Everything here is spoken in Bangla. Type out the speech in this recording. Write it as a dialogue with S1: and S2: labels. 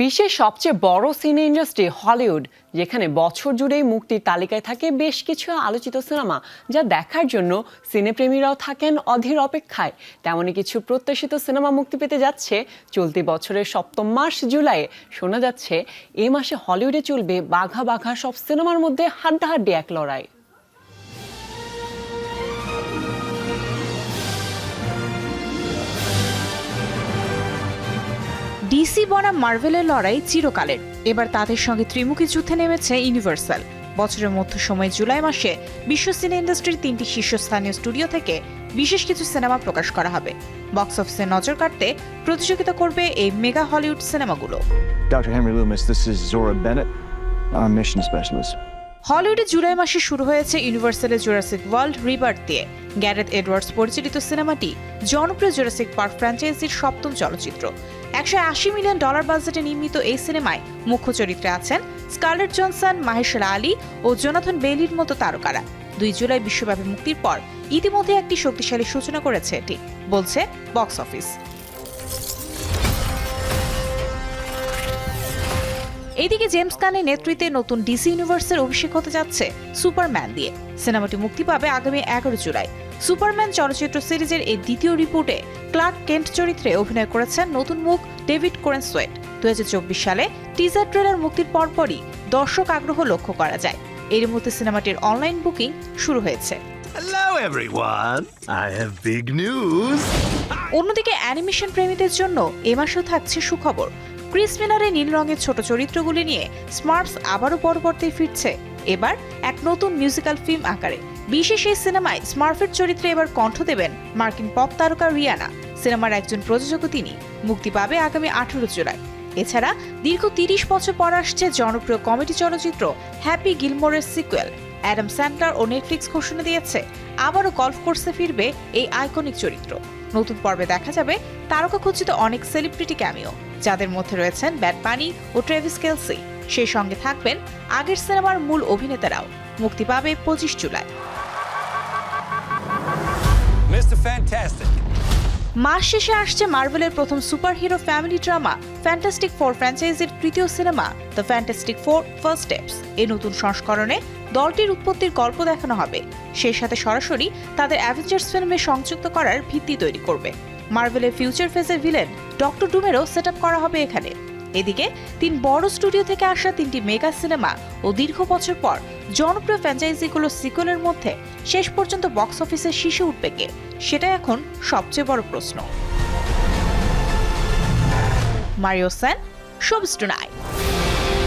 S1: বিশ্বের সবচেয়ে বড় সিনে ইন্ডাস্ট্রি হলিউড, যেখানে বছর জুড়েই মুক্তির তালিকায় থাকে বেশ কিছু আলোচিত সিনেমা, যা দেখার জন্য সিনেপ্রেমীরাও থাকেন অধীর অপেক্ষায়। তেমনই কিছু প্রত্যাশিত সিনেমা মুক্তি পেতে যাচ্ছে। চলতি বছরের সপ্তম মাস জুলাইয়ে শোনা যাচ্ছে, এ মাসে হলিউডে চলবে বাঘা বাঘা সব সিনেমার মধ্যে হাড্ডাহাড্ডি এক লড়াই।
S2: ডিসি বনাম মার্ভেলের লড়াই চিরকালের এবার তাদের সঙ্গে ত্রিমুখী যুদ্ধে নেমেছে ইউনিভার্সাল বছরের মধ্য সময় জুলাই মাসে বিশ্ব সিনে ইন্ডাস্ট্রির তিনটি শীর্ষস্থানীয় স্টুডিও থেকে বিশেষ কিছু সিনেমা প্রকাশ করা হবে বক্স অফিসে নজর কাটতে প্রতিযোগিতা করবে এই মেগা হলিউড সিনেমাগুলো
S3: Dr. Henry Loomis, this is Zora Bennett. I'm mission specialist.
S2: হলিউডে জুলাই মাসে শুরু হয়েছে ইউনিভার্সালের জুরাসিক ওয়ার্ল্ড রিবার্থ দিয়ে গ্যারেথ এডওয়ার্ডস পরিচালিত সিনেমাটি জনপ্রিয় জুরাসিক পার্ক ফ্র্যাঞ্চাইজির সপ্তম চলচ্চিত্র একশো আশি মিলিয়ন ডলার বাজেটে নির্মিত এই সিনেমায় মুখ্য চরিত্রে আছেন স্কারলেট জনসন মাহেশালা আলী ও জোনাথন বেলির মতো তারকারা। দুই জুলাই বিশ্বব্যাপী মুক্তির পর ইতিমধ্যে একটি শক্তিশালী সূচনা করেছে এটি, বলছে বক্স অফিস। এদিকে জেমস কানের নেতৃত্বে নতুন ডিসি ইউনিভার্সের অভিষেক হতে যাচ্ছে সুপারম্যান দিয়ে। সিনেমাটি মুক্তি পাবে আগামী এগারো জুলাই। সুপারম্যান চলচ্চিত্র সিরিজের এই দ্বিতীয় রিপোর্টে ক্লার্ক কেন্ট চরিত্রে অভিনয় করেছেন নতুন মুখ ডেভিড কোরেনসোয়েট। দু সালে টিজার ট্রেলার মুক্তির পরপরই দর্শক আগ্রহ লক্ষ্য করা যায়। এর মধ্যে সিনেমাটির অনলাইন বুকিং শুরু হয়েছে।
S4: Hello, everyone. I have big news.
S2: অন্যদিকে অ্যানিমেশন প্রেমীদের জন্য এ মাসেও থাকছে সুখবর। ক্রিস মিনারের নীল রঙের ছোট চরিত্রগুলি নিয়ে স্মার্টস আবারও পরবর্তী ফিরছে। এবার এক নতুন মিউজিক্যাল ফিল্ম আকারে। বিশেষ এই সিনেমায় স্মার্ফের চরিত্রে এবার কণ্ঠ দেবেন মার্কিন পপ তারকা রিয়ানা। সিনেমার একজন প্রযোজকও তিনি। মুক্তি পাবে আগামী আঠারো জুলাই। এছাড়া দীর্ঘ তিরিশ বছর পর আসছে জনপ্রিয় কমেডি চলচ্চিত্র হ্যাপি গিলমোরের সিকুয়েল। অ্যাডাম স্যান্ডলার ও নেটফ্লিক্স ঘোষণা দিয়েছে, আবারও গল্ফ কোর্সে ফিরবে এই আইকনিক চরিত্র। নতুন পর্বে দেখা যাবে তারকা খচিত অনেক সেলিব্রিটি ক্যামিও যাদের মধ্যে রয়েছেন ব্যাট পানি ও ট্রেভিস কেলসি। সেই সঙ্গে থাকবেন আগের সিনেমার মূল অভিনেতারাও। মুক্তি পাবে পঁচিশ জুলাই। মাস শেষে আসছে মার্বেলের প্রথম superhero family drama fantastic four ফ্র্যাঞ্চাইজির তৃতীয় cinema the fantastic four first steps এই নতুন সংস্করণে দলটির উৎপত্তির গল্প দেখানো হবে। সেই সাথে সরাসরি তাদের অ্যাভেঞ্জার্স ফিল্মে সংযুক্ত করার ভিত্তি তৈরি করবে। মার্বেলের ফিউচার ফেজের ভিলেন ডক্টর ডুমেরও সেট করা হবে এখানে। এদিকে, তিন বড় স্টুডিও থেকে আসা তিনটি মেগা সিনেমা ও দীর্ঘ বছর পর জনপ্রিয় ফ্র্যাঞ্চাইজিগুলো সিকুয়েলের মধ্যে শেষ পর্যন্ত বক্স অফিসে শীর্ষে উঠবে কে? সেটা এখন সবচেয়ে বড় প্রশ্ন। Mario Sen showbiz tonight